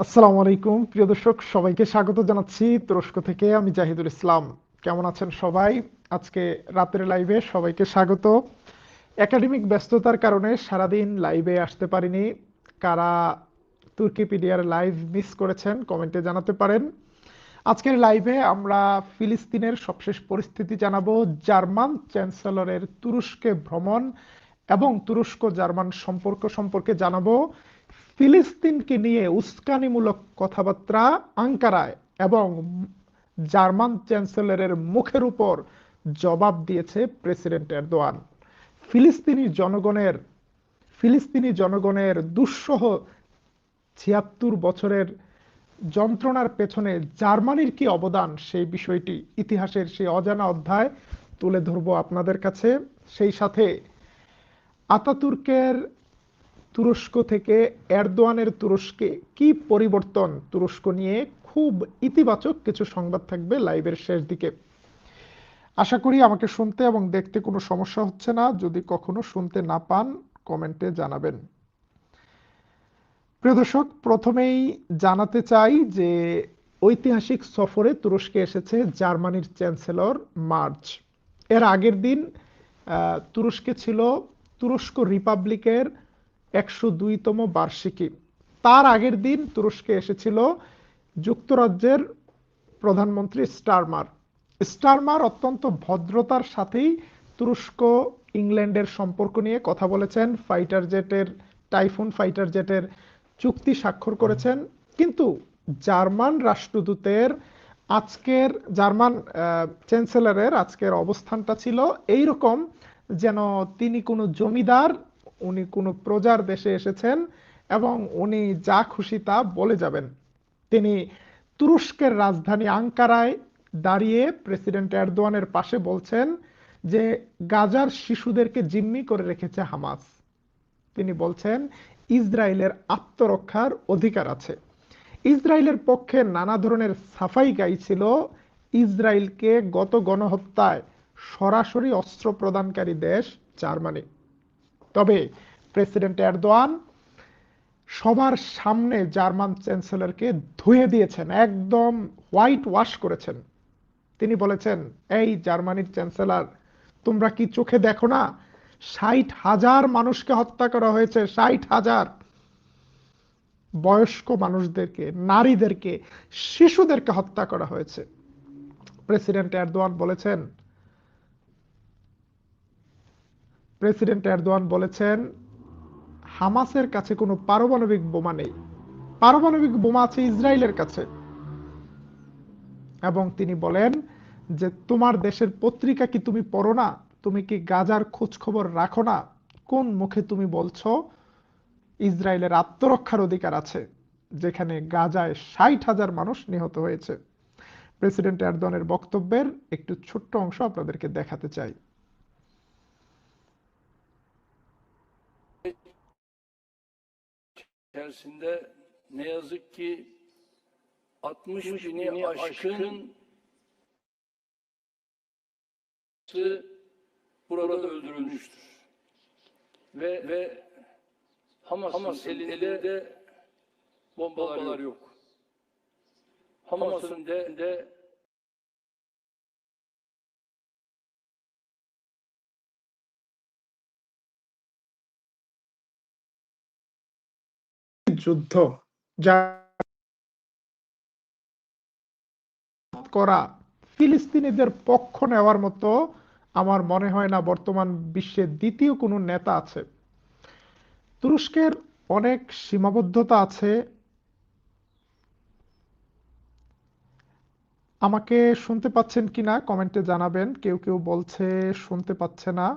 আসসালামু আলাইকুম, প্রিয় দর্শক, সবাইকে স্বাগত জানাচ্ছি তুরস্ক থেকে। আমি জাহিদুল ইসলাম। কেমন আছেন সবাই? আজকে রাতের লাইভে সবাইকে স্বাগত। একাডেমিক ব্যস্ততার কারণে সারাদিন লাইভে আসতে পারিনি। কারা তুর্কিপিডিয়ার লাইভ মিস করেছেন কমেন্টে জানাতে পারেন। আজকের লাইভে আমরা ফিলিস্তিনের সবশেষ পরিস্থিতি জানাব। জার্মান চ্যান্সেলরের তুরস্কে ভ্রমণ এবং তুরস্ক জার্মান সম্পর্ক সম্পর্কে জানাব। ফিলিস্তিনকে নিয়ে উস্কানিমূলক কথাবার্তা আঙ্কারায় এবং জার্মান চ্যান্সেলরের মুখের উপর জবাব দিয়েছে প্রেসিডেন্ট এরদোয়ান। ফিলিস্তিনি জনগণের ফিলিস্তিনি জনগণের দুঃসহ ছিয়াত্তর বছরের যন্ত্রণার পেছনে জার্মানির কি অবদান সেই বিষয়টি ইতিহাসের সেই অজানা অধ্যায় তুলে ধরবো আপনাদের কাছে। সেই সাথে আতাতুর্কের তুরস্ক থেকে এরদোয়ানের তুরস্কে কি পরিবর্তন তুরস্ক নিয়ে খুব ইতিবাচক কিছু সংবাদ থাকবে লাইভের শেষ দিকে। আশা করি আমাকে শুনতে এবং দেখতে কোনো সমস্যা হচ্ছে না। যদি কখনো শুনতে না পান, কমেন্টে জানাবেন। প্রিয় দর্শক, প্রথমেই জানাতে চাই যে ঐতিহাসিক সফরে তুরস্কে এসেছে জার্মানির চ্যান্সেলর মার্চ। এর আগের দিন তুরস্কে ছিল তুরস্ক রিপাবলিকের একশো দুইতম বার্ষিকী। তার আগের দিন তুরস্কে এসেছিল যুক্তরাজ্যের প্রধানমন্ত্রী স্টারমার। স্টারমার অত্যন্ত ভদ্রতার সাথেই তুরস্ক ইংল্যান্ডের সম্পর্ক নিয়ে কথা বলেছেন, ফাইটার জেটের, টাইফুন ফাইটার জেটের চুক্তি স্বাক্ষর করেছেন। কিন্তু জার্মান রাষ্ট্রদূতের আজকের জার্মান চ্যান্সেলরের আজকের অবস্থানটা ছিল এই রকম যেন তিনি কোনো জমিদার উনি কোনো প্রজার দেশে এসেছেন এবং উনি যা খুশি তা বলে যাবেন। তিনি তুরস্কের রাজধানী আঙ্কারায় দাঁড়িয়ে প্রেসিডেন্ট এরদোয়ানের পাশে বলছেন যে, গাজার শিশুদেরকে জিম্মি করে রেখেছে হামাস। তিনি বলছেন, ইসরায়েলের আত্মরক্ষার অধিকার আছে। ইসরায়েলের পক্ষে নানা ধরনের সাফাই গাইছিল ইসরায়েলকে গত গণহত্যায় সরাসরি অস্ত্র প্রদানকারী দেশ জার্মানি। তবে প্রেসিডেন্ট এরদোয়ান সবার সামনে জার্মান চ্যান্সেলরকে ধুয়ে দিয়েছেন, একদম হোয়াইট ওয়াশ করেছেন। তিনি বলেছেন, এই জার্মানির চ্যান্সেলর, তোমরা কি চোখে দেখো না? ষাট হাজার মানুষকে হত্যা করা হয়েছে, ষাট হাজার। বয়স্ক মানুষদেরকে, নারীদেরকে, শিশুদেরকে হত্যা করা হয়েছে। প্রেসিডেন্ট এরদোয়ান বলেছেন প্রেসিডেন্ট এরদোয়ান বলেছেন, হামাসের কাছে কোনো পারমাণবিক বোমা নেই। পারমাণবিক বোমা আছে ইসরায়েলের কাছে। এবং তিনি বলেন যে, তোমার দেশের পত্রিকা কি তুমি পড়ো না? তুমি কি গাজার খোঁজ খবর রাখো না? কোন মুখে তুমি বলছো ইসরায়েলের আত্মরক্ষার অধিকার আছে, যেখানে গাজায় ষাট হাজার মানুষ নিহত হয়েছে? প্রেসিডেন্ট এরদনের বক্তব্যের একটু ছোট্ট অংশ আপনাদেরকে দেখাতে চাই। İçerisinde ne yazık ki 60 bini aşkın burada öldürülmüştür. Ve ve Hamas'ın Hamas elinde bombalar yok. Hamas'ın de, de যুদ্ধ, যা করা ফিলিস্তিনিদের পক্ষ নেওয়ার মতো আমার মনে হয় না বর্তমান বিশ্বে দ্বিতীয় কোনো নেতা আছে। তুরস্কের অনেক সীমাবদ্ধতা আছে। আমাকে শুনতে পাচ্ছেন কিনা কমেন্টে জানাবেন। কেউ কেউ বলছে শুনতে পাচ্ছে না।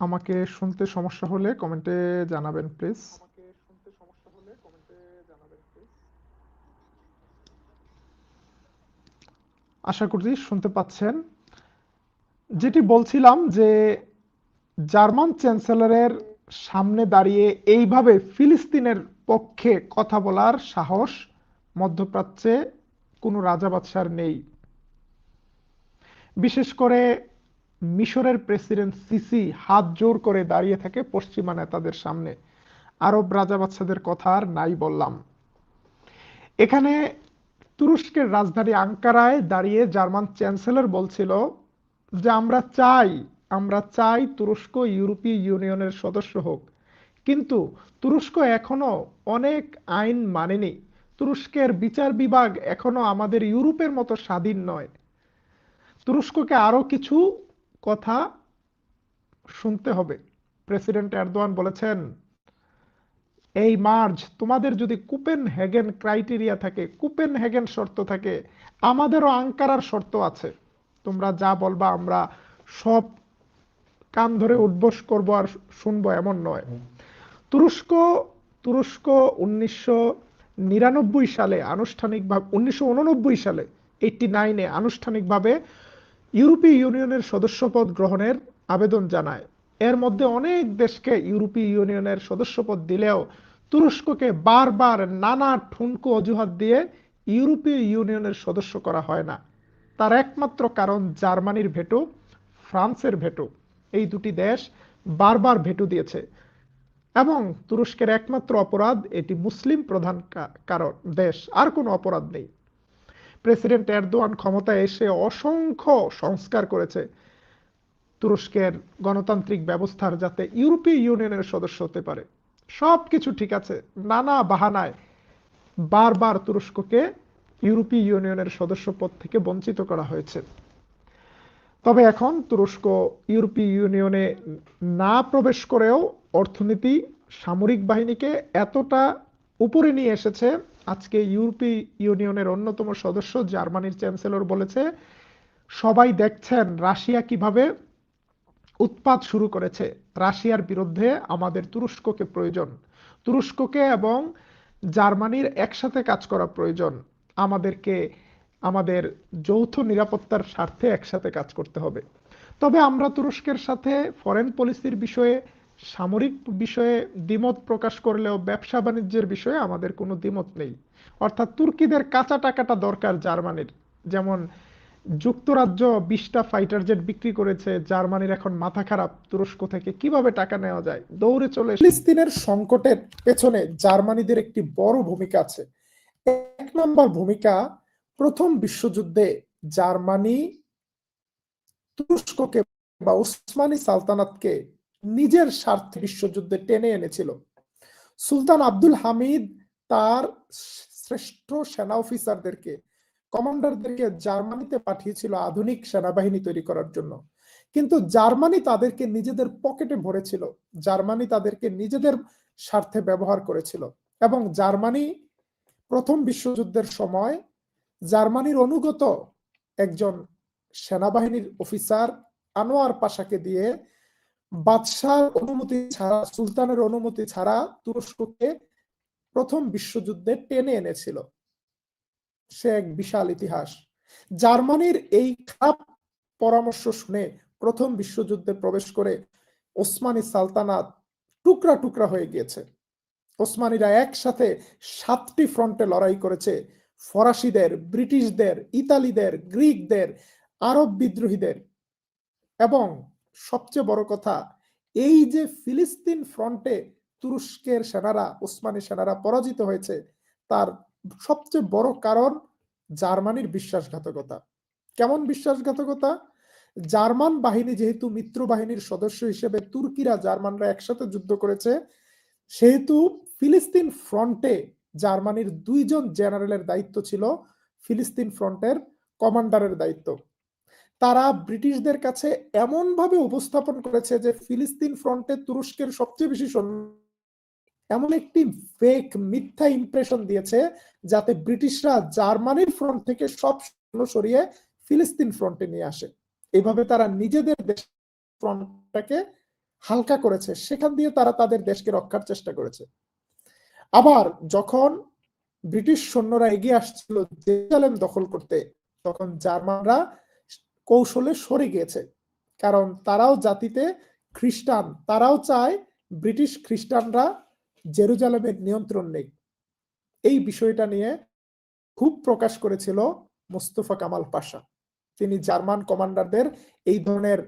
আমাকে শুনতে সমস্যা হলে কমেন্টে জানাবেন প্লিজ। আশা করি শুনতে পাচ্ছেন। যেটি বলছিলাম যে জার্মান চ্যান্সেলরের সামনে দাঁড়িয়ে এইভাবে ফিলিস্তিনের পক্ষে কথা বলার সাহস মধ্যপ্রাচ্যে কোনো রাজা বাদশার নেই। বিশেষ করে মিশরের প্রেসিডেন্ট সিসি হাত জোর করে দাঁড়িয়ে থাকে পশ্চিমা নেতাদের সামনে। আরব রাজা বাচ্চাদের কথা আর নাই বললাম। এখানে তুরস্কের রাজধানী আঙ্কারায় দাঁড়িয়ে জার্মান চ্যান্সেলর বলছিল যে, আমরা চাই আমরা চাই তুরস্ক ইউরোপীয় ইউনিয়নের সদস্য হোক। কিন্তু তুরস্ক এখনও অনেক আইন মানেনি। তুরস্কের বিচার বিভাগ এখনও আমাদের ইউরোপের মতো স্বাধীন নয়। তুরস্ককে আরও কিছু কথা শুনতে হবে। প্রেসিডেন্ট এরদোয়ান বলেছেন, এই মার্জ তোমাদের যদি কুপেন হ্যাগেন ক্রাইটেরিয়া থাকে কুপেন হ্যাগেন শর্ত থাকে, আমাদেরও আঙ্কারার শর্ত আছে। তোমরা যা বলবা, আমরা সব কান ধরে উদ্বোস করব আর শুনব এমন নয়। তুরস্ক তুরস্ক উনিশশো নিরানব্বই সালে আনুষ্ঠানিকভাবে, উনিশশো উননব্বই সালে এইটটি নাইনে আনুষ্ঠানিকভাবে ইউরোপীয় ইউনিয়নের সদস্যপদ গ্রহণের আবেদন জানায়। এর মধ্যে অনেক দেশকে ইউরোপীয় ইউনিয়নের সদস্যপদ দিলেও তুরস্ককে বারবার নানা ঠুনকো অজুহাত দিয়ে ইউরোপীয় ইউনিয়নের সদস্য করা হয় না। তার একমাত্র কারণ জার্মানির ভেটো, ফ্রান্সের ভেটো। এই দুটি দেশ বারবার ভেটো দিয়েছে এবং তুরস্কের একমাত্র অপরাধ এটি মুসলিম প্রধান কারণ দেশ। আর কোনো অপরাধ নেই। প্রেসিডেন্ট এরদোয়ান ক্ষমতায় এসে অসংখ্য সংস্কার করেছে। তুরস্কের গণতান্ত্রিক ব্যবস্থার যাতে ইউরোপীয় ইউনিয়নের সদস্য হতে পারে। সব কিছু ঠিক আছে, নানা বাহানায় বারবার তুরস্ককে ইউরোপীয় ইউনিয়নের সদস্য পদ থেকে বঞ্চিত করা হয়েছে। তবে এখন তুরস্ক ইউরোপীয় ইউনিয়নে না প্রবেশ করেও অর্থনীতি, সামরিক বাহিনীকে এতটা উপরে নিয়ে এসেছে আজকে ইউরোপীয় ইউনিয়নের অন্যতম সদস্য জার্মানির চ্যান্সেলর বলেছে, সবাই দেখছেন রাশিয়া কীভাবে উৎপাত শুরু করেছে। রাশিয়ার বিরুদ্ধে আমাদের তুরস্ককে প্রয়োজন। তুরস্ককে এবং জার্মানির একসাথে কাজ করা প্রয়োজন। আমাদেরকে, আমাদের যৌথ নিরাপত্তার স্বার্থে একসাথে কাজ করতে হবে। তবে আমরা তুরস্কের সাথে ফরেন পলিসির বিষয়ে সামরিক বিষয়ে দ্বিমত প্রকাশ করলেও ব্যবসা বাণিজ্যের বিষয়ে আমাদের কোনো দ্বিমত নেই। অর্থাৎ তুর্কিদের কাঁচা টাকাটা দরকার জার্মানির। যেমন যুক্তরাজ্য বিশটা ফাইটার জেট বিক্রি করেছে, জার্মানির এখন মাথা খারাপ, তুরস্ক থেকে কীভাবে টাকা নেওয়া যায়? দৌড়ে চলে ফিলিস্তিনের সংকটের পেছনে জার্মানিদের একটি বড় ভূমিকা আছে। এক নম্বর ভূমিকা, প্রথম বিশ্বযুদ্ধে জার্মানি তুরস্ককে বা ওসমানী সালতানাতকে নিজের স্বার্থে বিশ্বযুদ্ধে টেনে এনেছিল। সুলতান আব্দুল হামিদ তার শ্রেষ্ঠ সেনা অফিসারদেরকে, কমান্ডারদেরকে জার্মানিতে পাঠিয়েছিল আধুনিক সেনাবাহিনী তৈরি করার জন্য। কিন্তু জার্মানি তাদেরকে নিজেদের পকেটে ভরেছিল। জার্মানি তাদেরকে নিজেদের স্বার্থে ব্যবহার করেছিল। এবং জার্মানি প্রথম বিশ্বযুদ্ধের সময় জার্মানির অনুগত একজন সেনাবাহিনীর অফিসার আনোয়ার পাশাকে দিয়ে বাদশার অনুমতি ছাড়া, সুলতানের অনুমতি ছাড়া তুরস্ককে প্রথম বিশ্বযুদ্ধে টেনে এনেছিল। সে এক বিশাল ইতিহাস। জার্মানির এই খারাপ পরামর্শ শুনে প্রথম বিশ্বযুদ্ধে প্রবেশ করে ওসমানী সালতানাত টুকরা টুকরা হয়ে গিয়েছে। ওসমানীরা একসাথে সাতটি ফ্রন্টে লড়াই করেছে। ফরাসিদের, ব্রিটিশদের, ইতালিদের, গ্রিকদের, আরব বিদ্রোহীদের এবং সবচেয়ে বড় কথা, এই যে ফিলিস্তিন ফ্রন্টে তুরস্কের সেনারা, ওসমানী সেনারা পরাজিত হয়েছে, তার সবচেয়ে বড় কারণ জার্মানির বিশ্বাসঘাতকতা। কেমন বিশ্বাসঘাতকতা? জার্মান বাহিনী যেহেতু মিত্র বাহিনীর সদস্য হিসেবে তুর্কিরা জার্মানরা একসাথে যুদ্ধ করেছে, সেহেতু ফিলিস্তিন ফ্রন্টে জার্মানির দুইজন জেনারেলের দায়িত্ব ছিল ফিলিস্তিন ফ্রন্টের কমান্ডারের দায়িত্ব। তারা ব্রিটিশদের কাছে এমনভাবে উপস্থাপন করেছে যে ফিলিস্তিন ফ্রন্টে তুরস্কের সবচেয়ে বেশি সৈন্য এমন একটি ফেক মিথ্যা ইমপ্রেশন দিয়েছে যাতে ব্রিটিশরা জার্মানির ফ্রন্ট থেকে সব সৈন্য সরিয়ে ফিলিস্তিন ফ্রন্টে নিয়ে আসে। এভাবে তারা নিজেদের দেশ ফ্রন্টটাকে হালকা করেছে। সেখান দিয়ে তারা তাদের দেশকে রক্ষার চেষ্টা করেছে। আবার যখন ব্রিটিশ সৈন্যরা এগিয়ে আসছিল জেরুজালেম দখল করতে, তখন জার্মানরা কৌশলে সরে গিয়েছে। কারণ তারাও জাতিতে খ্রিস্টান, তারাও চায় ব্রিটিশ খ্রিস্টানরা জেরুজালেমের নিয়ন্ত্রণ নেই। এই বিষয়টা নিয়ে খুব প্রকাশ করেছিল মুস্তফা কামাল পাশা। তিনি জার্মান কমান্ডারদের এই ধরনের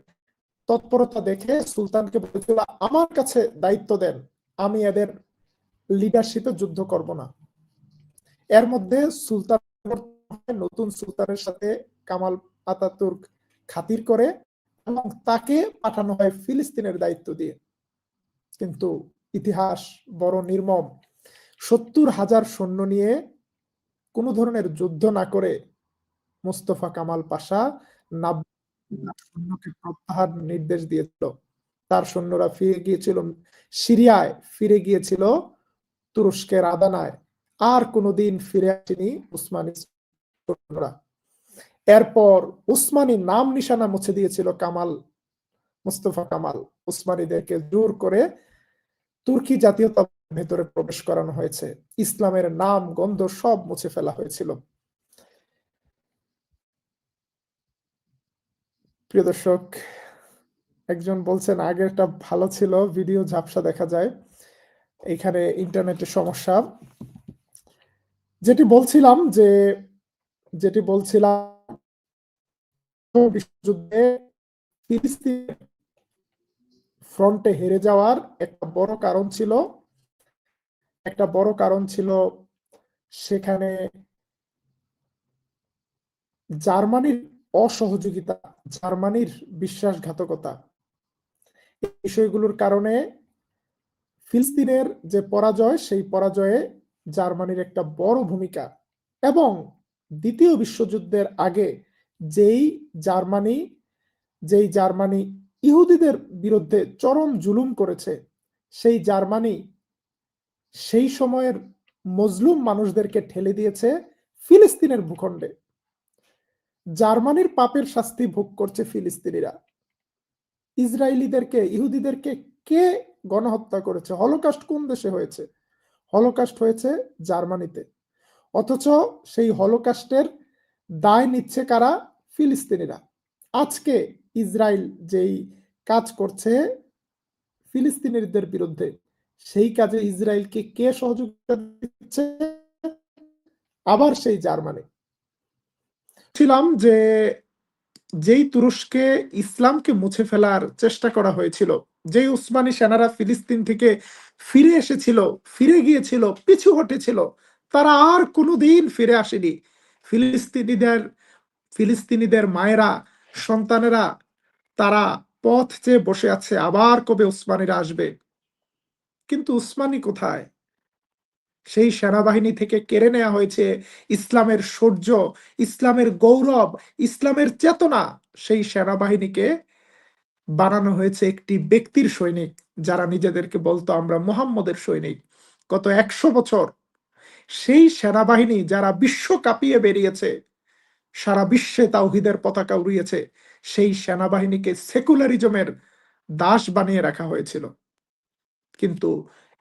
তৎপরতা দেখে সুলতানকে বলেছিল, আমার কাছে দায়িত্ব দেন, আমি এদের লিডারশিপে যুদ্ধ করব না। এর মধ্যে সুলতান নতুন সুলতানের সাথে কামাল আতাতুর্ক খাতির করে এবং তাকে পাঠানো হয় ফিলিস্তিনের দায়িত্ব দিয়ে। কিন্তু ইতিহাস বড় নির্মম। সত্তর হাজার সৈন্য নিয়ে কোন ধরনের যুদ্ধ না করে মোস্তফা কামাল পাশা সৈন্যকে প্রত্যাহার নির্দেশ দিয়েছিল। তার সৈন্যরা ফিরে গিয়েছিল সিরিয়ায়, ফিরে গিয়েছিল তুরস্কের আদানায়। আর কোনোদিন ফিরে আসেনি উসমানী সৈন্যরা। এরপর উসমানী নাম নিশানা মুছে দিয়েছিল কামাল, মুস্তফা কামাল। উসমানীদেরকে জোর করে তুর্কি জাতীয়তা ভেতরে প্রবেশ করানো হয়েছে। ইসলামের নাম, গন্ধ সব মুছে ফেলা হয়েছিল। প্রিয় দর্শক, একজন বলছেন, আগেরটা ভালো ছিল, ভিডিও ঝাপসা দেখা যায়। এখানে ইন্টারনেটের সমস্যা। যেটি বলছিলাম যে, যেটি বলছিলাম বিশ্বযুদ্ধে ফিলিস্তিন ফ্রন্টে হেরে যাওয়ার একটা বড় কারণ ছিল। একটা বড় কারণ ছিল সেখানে জার্মানির অসহযোগিতা, জার্মানির বিশ্বাসঘাতকতা। এই বিষয়গুলোর কারণে ফিলিস্তিনের যে পরাজয়, সেই পরাজয়ে জার্মানির একটা বড় ভূমিকা। এবং দ্বিতীয় বিশ্বযুদ্ধের আগে যেই জার্মানি যেই জার্মানি ইহুদিদের বিরুদ্ধে চরম জুলুম করেছে, সেই জার্মানি সেই সময়ের মজলুম মানুষদেরকে ঠেলে দিয়েছে ফিলিস্তিনের ভূখণ্ডে। জার্মানির পাপের শাস্তি ভোগ করছে ফিলিস্তিনিরা। ইসরায়েলিদেরকে, ইহুদিদেরকে কে গণহত্যা করেছে? হলোকাস্ট কোন দেশে হয়েছে? হলোকাস্ট হয়েছে জার্মানিতে। অথচ সেই হলোকাস্টের দায় নিচ্ছে কারা? ফিলিস্তিনিরা। আজকে ইসরায়েল যেই কাজ করছে, ফিলিস্তিনিদের বিরুদ্ধে, সেই কাজে ইসরায়েলকে কে সহযোগিতা দিচ্ছে? আবার সেই জার্মানি। ছিলাম যে যেই তুরস্কে ইসলামকে মুছে ফেলার চেষ্টা করা হয়েছিল, যেই উসমানী সেনারা ফিলিস্তিন থেকে ফিরে এসেছিল, ফিরে গিয়েছিল, পিছু হটেছিল, তারা আর কোনোদিন ফিরে আসেনি। ফিলিস্তিনিদের ফিলিস্তিনিদের মায়েরা, সন্তানেরা, তারা পথ চেয়ে বসে আছে, আবার কবে উসমানীরা আসবে? কিন্তু উসমানী কোথায়? সেই সেনাবাহিনী থেকে কেড়ে নেওয়া হয়েছে ইসলামের সূর্য ইসলামের গৌরব, ইসলামের চেতনা। সেই সেনাবাহিনীকে বানানো হয়েছে একটি ব্যক্তির সৈনিক, যারা নিজেদেরকে বলতো আমরা মোহাম্মদের সৈনিক। গত একশো বছর সেই সেনাবাহিনী যারা বিশ্ব কাঁপিয়ে বেরিয়েছে সারা বিশ্বে তাওহিদের পতাকা উড়িয়েছে, সেই সেনাবাহিনীকে সেকুলারিজমের দাস বানিয়ে রাখা হয়েছিল। কিন্তু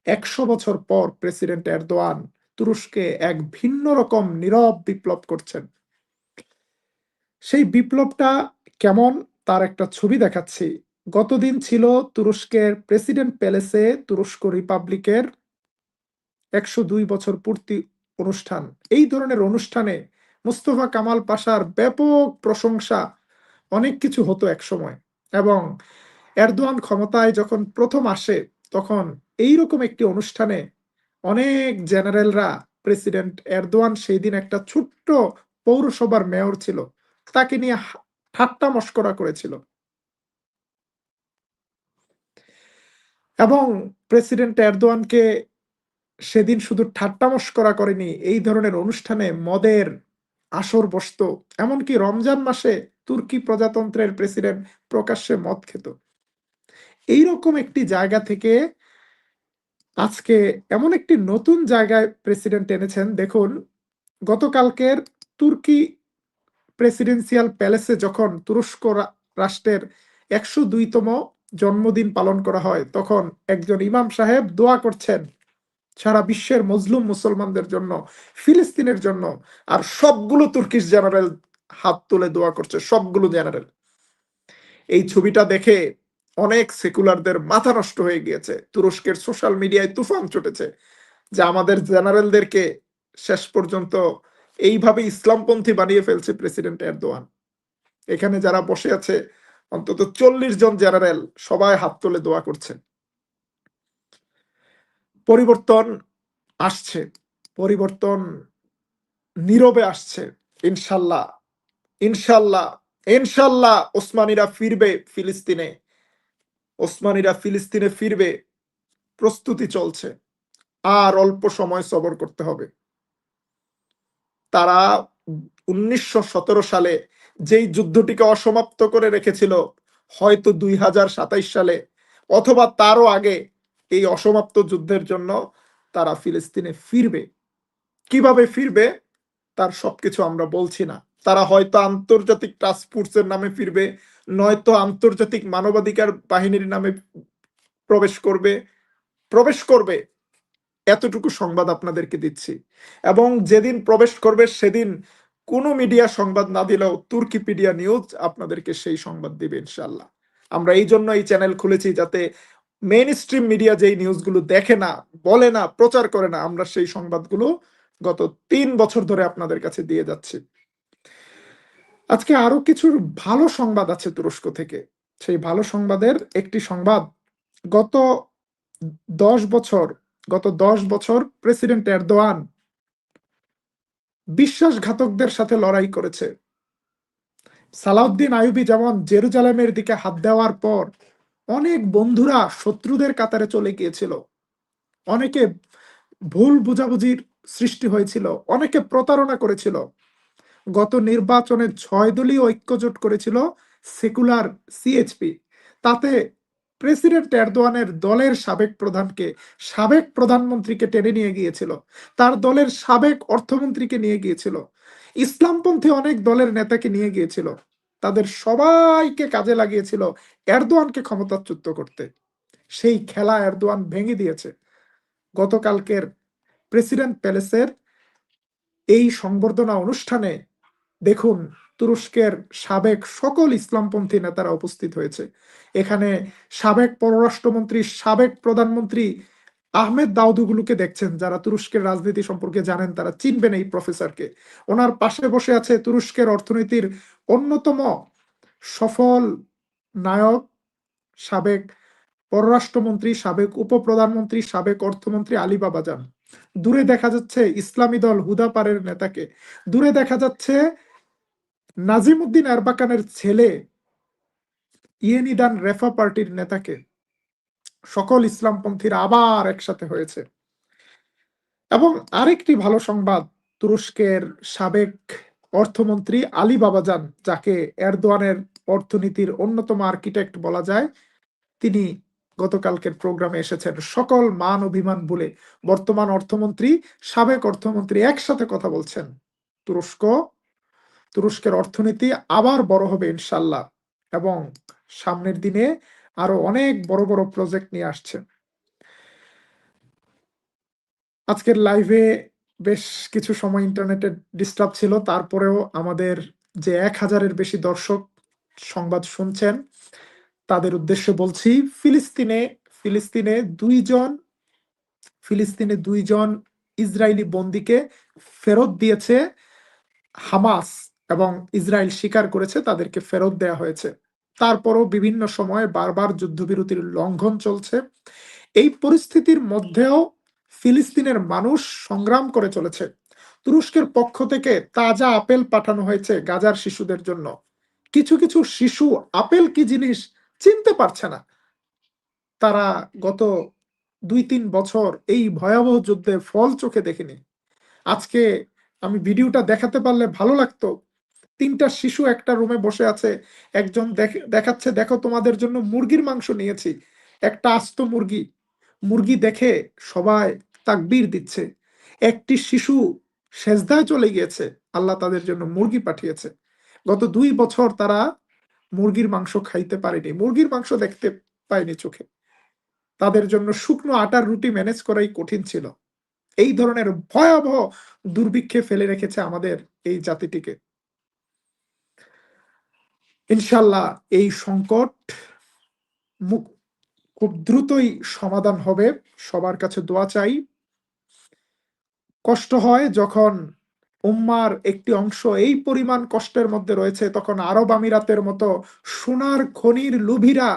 একশো বছর পর প্রেসিডেন্ট এরদোয়ান তুরস্কে এক ভিন্ন রকম নীরব বিপ্লব করছেন। সেই বিপ্লবটা কেমন তার একটা ছবি দেখাচ্ছি। গতদিন ছিল তুরস্কের প্রেসিডেন্ট প্যালেসে তুরস্ক রিপাবলিকের একশো দুই বছর পূর্তি অনুষ্ঠান। এই ধরনের অনুষ্ঠানে মুস্তফা কামাল পাশার ব্যাপক প্রশংসা অনেক কিছু হতো এক সময়। এবং এরদোয়ান ক্ষমতায় যখন প্রথম আসে, তখন এই রকম একটি অনুষ্ঠানে অনেক জেনারেলরা, প্রেসিডেন্ট এরদোয়ান সেই দিন একটা ছোট্ট পৌরসভার মেয়র ছিল, তাকে নিয়ে ঠাট্টা মস্করা করেছিল। এবং প্রেসিডেন্ট এরদোয়ানকে সেদিন শুধু ঠাট্টা মস্করা করেনি, এই ধরনের অনুষ্ঠানে মদের আসর বসত। এমনকি রমজান মাসে তুর্কি প্রজাতন্ত্রের প্রেসিডেন্ট প্রকাশ্যে মদ খেত। এইরকম একটি জায়গা থেকে আজকে এমন একটি নতুন জায়গায় প্রেসিডেন্ট এনেছেন। দেখুন, গতকালকের তুর্কি প্রেসিডেন্সিয়াল প্যালেসে যখন তুরস্ক রাষ্ট্রের একশো দুইতম জন্মদিন পালন করা হয়, তখন একজন ইমাম সাহেব দোয়া করছেন সারা বিশ্বের মজলুম মুসলমানদের জন্য, ফিলিস্তিনের জন্য, আর সবগুলো তুর্কিশ জেনারেল হাত তুলে দোয়া করছে, সবগুলো জেনারেল। এই ছবিটা দেখে অনেক সেকুলারদের মাথা নষ্ট হয়ে গিয়েছে। তুরস্কের সোশ্যাল মিডিয়ায় তুফান চটেছে যে আমাদের জেনারেলদেরকে শেষ পর্যন্ত এইভাবে ইসলামপন্থী বানিয়ে ফেলছে প্রেসিডেন্ট এরদোয়ান। এখানে যারা বসে আছে, অন্তত চল্লিশ জন জেনারেল সবাই হাত তুলে দোয়া করছে। পরিবর্তন আসছে, পরিবর্তন নীরবে আসছে, ইনশাল্লাহ। ইনশাল্লাহ ইনশাল্লাহ ওসমানীরা ফিরবে ফিলিস্তিনে। ওসমানীরা ফিলিস্তিনে ফিরবে, প্রস্তুতি চলছে। আর অল্প সময় সবর করতে হবে। তারা উনিশশো সতেরো সালে যেই যুদ্ধটিকে অসমাপ্ত করে রেখেছিল, হয়তো দুই সালে, অথবা তারও আগে এই অসমাপ্ত যুদ্ধের জন্য তারা ফিলিস্তিনে ফিরবে। কীভাবে ফিরবে? তার সবকিছু আমরা বলছি না। তারা হয়তো আন্তর্জাতিক টাস্ক নামে ফিরবে, নয়তো আন্তর্জাতিক মানবাধিকার বাহিনীর নামে প্রবেশ করবে। প্রবেশ করবে। এতটুকু সংবাদ আপনাদেরকে দিচ্ছি। এবং যেদিন প্রবেশ করবে, সেদিন কোনো মিডিয়া সংবাদ না দিলেও তুর্কিপিডিয়া নিউজ আপনাদেরকে সেই সংবাদ দিবে ইনশাল্লাহ আমরা এই জন্য এই চ্যানেল খুলেছি যাতে মেইন স্ট্রিম মিডিয়া যেই নিউজগুলো দেখে না, বলে না, প্রচার করে না, আমরা সেই সংবাদগুলো গত তিন বছর ধরে আপনাদের কাছে দিয়ে যাচ্ছি। আজকে আরও কিছু ভালো সংবাদ আছে তুরস্ক থেকে। সেই ভালো সংবাদের একটি সংবাদ, গত দশ বছর, গত দশ বছর প্রেসিডেন্ট এরদোয়ান বিশ্বাসঘাতকদের সাথে লড়াই করেছে। সালাউদ্দিন আইয়ুবি যেমন জেরুজালেমের দিকে হাত দেওয়ার পর অনেক বন্ধুরা শত্রুদের কাতারে চলে গিয়েছিল। অনেকে ভুল বুঝাবুঝির সৃষ্টি হয়েছিল, অনেকে প্রতারণা করেছিল। গত নির্বাচনে ছয় দলীয় ঐক্যজোট করেছিল সেকুলার সিএইচপি। তাতে প্রেসিডেন্ট এরদোয়ানের দলের সাবেক প্রধানকে সাবেক প্রধানমন্ত্রীকে টেনে নিয়ে গিয়েছিল, তার দলের সাবেক অর্থমন্ত্রীকে নিয়ে গিয়েছিল। ইসলামপন্থী অনেক দলের নেতাকে নিয়ে গিয়েছিল। তাদের সবাইকে কাজে লাগিয়েছিল এরদোয়ানকে ক্ষমতাচ্যুত করতে। সেই খেলা এরদোয়ান ভেঙে দিয়েছে। গতকালকের প্রেসিডেন্ট প্যালেসের এই সংবর্ধনা অনুষ্ঠানে দেখুন তুরস্কের সাবেক সকল ইসলামপন্থী নেতারা উপস্থিত হয়েছে। এখানে সাবেক পররাষ্ট্রমন্ত্রী, সাবেক প্রধানমন্ত্রী আহমেদ দাউদুগুলোকে দেখছেন, যারা তুরস্কের রাজনীতি সম্পর্কে জানেন, তারা চিনবেন এই প্রফেসরকে। ওনার পাশে বসে আছে তুরস্কের অর্থনীতির অন্যতম সফল নায়ক, সাবেক পররাষ্ট্রমন্ত্রী, সাবেক উপপ্রধানমন্ত্রী, সাবেক অর্থমন্ত্রী আলী বাবাজান দূরে দেখা যাচ্ছে ইসলামী দল হুদাপারের নেতাকে। দূরে দেখা যাচ্ছে নাজিমুদ্দিন আরবাকানের ছেলে ইয়েনিদান রেফা পার্টির নেতাকে। সকল ইসলামপন্থীরা আবার একসাথে হয়েছে। এবং আরেকটি ভালো সংবাদ, তুরস্কের সাবেক অর্থমন্ত্রী আলী বাবাজান, যাকে এরদোয়ানের অর্থনীতির অন্যতম আর্কিটেক্ট বলা যায়, তিনি গতকালকের প্রোগ্রামে এসেছেন। সকল মান অভিমান বলে বর্তমান অর্থমন্ত্রী, সাবেক অর্থমন্ত্রী একসাথে কথা বলছেন। তুরস্ক, তুরস্কের অর্থনীতি আবার বড় হবে ইনশাল্লাহ। এবং সামনের দিনে আরও অনেক বড় বড় প্রজেক্ট নিয়ে আসছে আজকের লাইভে বেশ কিছু সময় ইন্টারনেটের ডিস্টার্ব ছিল, তারপরেও আমাদের যে এক হাজারের বেশি দর্শক সংবাদ শুনছেন, তাদের উদ্দেশ্যে বলছি, ফিলিস্তিনে ফিলিস্তিনে দুইজন ফিলিস্তিনে দুইজন ইসরায়েলি বন্দিকে ফেরত দিয়েছে হামাস এবং ইসরায়েল স্বীকার করেছে, তাদেরকে ফেরত দেয়া হয়েছে। তারপরও বিভিন্ন সময়ে বারবার যুদ্ধবিরতির লঙ্ঘন চলছে। এই পরিস্থিতির মধ্যেও ফিলিস্তিনের মানুষ সংগ্রাম করে চলেছে। তুরস্কের পক্ষ থেকে তাজা আপেল পাঠানো হয়েছে গাজার শিশুদের জন্য। কিছু কিছু শিশু আপেল কি জিনিস চিনতে পারছে না। তারা গত দুই তিন বছর এই ভয়াবহ যুদ্ধে ফল চোখে দেখেনি। আজকে আমি ভিডিওটা দেখাতে পারলে ভালো লাগতো। তিনটা শিশু একটা রুমে বসে আছে। একজন দেখাচ্ছে, দেখো, তোমাদের জন্য মুরগির মাংস নিয়েছি। একটা আস্ত মুরগি। মুরগি দেখে সবাই তাকবির দিচ্ছে। একটি শিশু সেজদায় চলে গিয়েছে। আল্লাহ তাদের জন্য মুরগি পাঠিয়েছে। গত দুই বছর তারা মুরগির মাংস খাইতে পারেনি। মুরগির মাংস দেখতে পায়নি চোখে। তাদের জন্য শুকনো আটার রুটি ম্যানেজ করাই কঠিন ছিল। এই ধরনের ভয়াবহ দুর্ভিক্ষে ফেলে রেখেছে আমাদের এই জাতিটিকে। ইনশাল্লাহ এই সংকট খুব দ্রুতই সমাধান হবে। সবার কাছে দোয়া চাই। কষ্ট হয় যখন উম্মার একটি অংশ এই পরিমাণ কষ্টের মধ্যে রয়েছে, তখন আরব আমিরাতের মতো সোনার খনির লুভিরা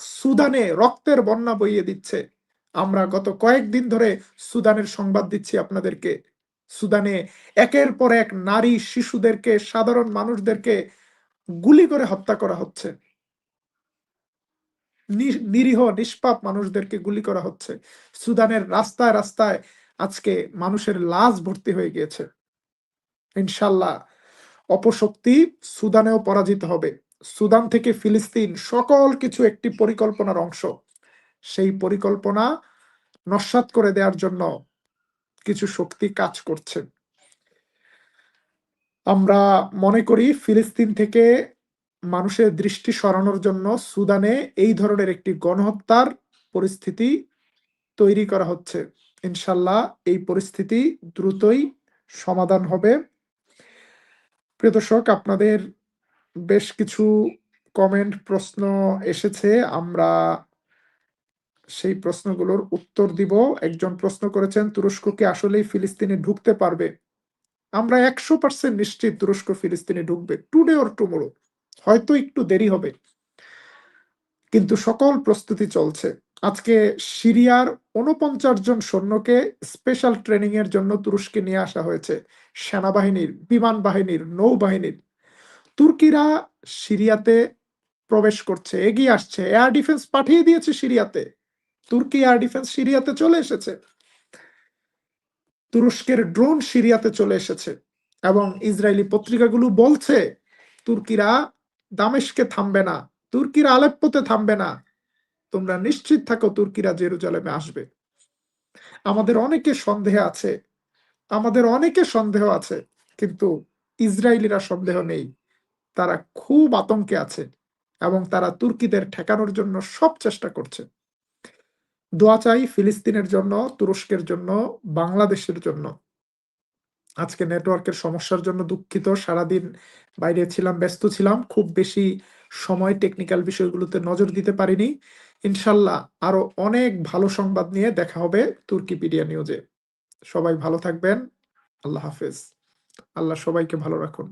সুদানে রক্তের বন্যা বইয়ে দিচ্ছে। আমরা গত কয়েকদিন ধরে সুদানের সংবাদ দিচ্ছি আপনাদেরকে। সুদানে একের পর এক নারী শিশুদেরকে, সাধারণ মানুষদেরকে গুলি করে হত্যা করা হচ্ছে। নিরীহ, নিষ্পাপ মানুষদেরকে গুলি করা হচ্ছে। সুদানের রাস্তায় রাস্তায় আজকে মানুষের লাশ ভর্তি হয়ে গিয়েছে। ইনশাল্লাহ অপশক্তি সুদানেও পরাজিত হবে। সুদান থেকে ফিলিস্তিন সকল কিছু একটি পরিকল্পনার অংশ। সেই পরিকল্পনা নস্বাত করে দেওয়ার জন্য কিছু শক্তি কাজ করছে। আমরা মনে করি ফিলিস্তিন থেকে মানুষের দৃষ্টি সরানোর জন্য সুদানে এই ধরনের একটি গণহত্যার পরিস্থিতি তৈরি করা হচ্ছে। ইনশাল্লাহ এই পরিস্থিতি দ্রুতই সমাধান হবে। প্রিয় দর্শক, আপনাদের বেশ কিছু কমেন্ট প্রশ্ন এসেছে। আমরা সেই প্রশ্নগুলোর উত্তর দিব। একজন প্রশ্ন করেছেন, তুরস্ক কি আসলেই ফিলিস্তিনে ঢুকতে পারবে? আমরা একশো পার্সেন্ট নিশ্চিত তুরস্ক ফিলিস্তিনে ঢুকবে টুডে অর টুমোরো হয়তো একটু দেরি হবে। কিন্তু সকল প্রস্তুতি চলছে। আজকে সিরিয়ার উনপঞ্চাশ জন সৈন্যকে স্পেশাল ট্রেনিং এর জন্য তুরস্কে নিয়ে আসা হয়েছে। সেনাবাহিনীর, বিমান বাহিনীর, নৌবাহিনীর। তুর্কিরা সিরিয়াতে প্রবেশ করছে, এগিয়ে আসছে। এয়ার ডিফেন্স পাঠিয়ে দিয়েছে সিরিয়াতে। তুর্কি এয়ার ডিফেন্স সিরিয়াতে চলে এসেছে। তুরস্কের ড্রোন সিরিয়াতে চলে এসেছে এবং ইসরায়েলি পত্রিকাগুলো বলছে, তুর্কিরা দামেশকে থামবে না, তুর্কিরা আলেপ্পোতে থামবে না, তোমরা নিশ্চিত থাকো তুর্কিরা জেরুজালেমে আসবে। আমাদের অনেকে সন্দেহ আছে, আমাদের অনেকে সন্দেহ আছে, কিন্তু ইসরায়েলিরা সন্দেহ নেই। তারা খুব আতঙ্কে আছে এবং তারা তুর্কিদের ঠেকানোর জন্য সব চেষ্টা করছে। দোয়া চাই ফিলিস্তিনের জন্য, তুরস্কের জন্য, বাংলাদেশের জন্য। আজকে নেটওয়ার্কের সমস্যার জন্য দুঃখিত, সারাদিন বাইরে ছিলাম, ব্যস্ত ছিলাম, খুব বেশি সময় টেকনিক্যাল বিষয়গুলোতে নজর দিতে পারিনি। ইনশাল্লাহ আরও অনেক ভালো সংবাদ নিয়ে দেখা হবে তুর্কিপিডিয়া নিউজে। সবাই ভালো থাকবেন, আল্লাহ হাফেজ। আল্লাহ সবাইকে ভালো রাখুন।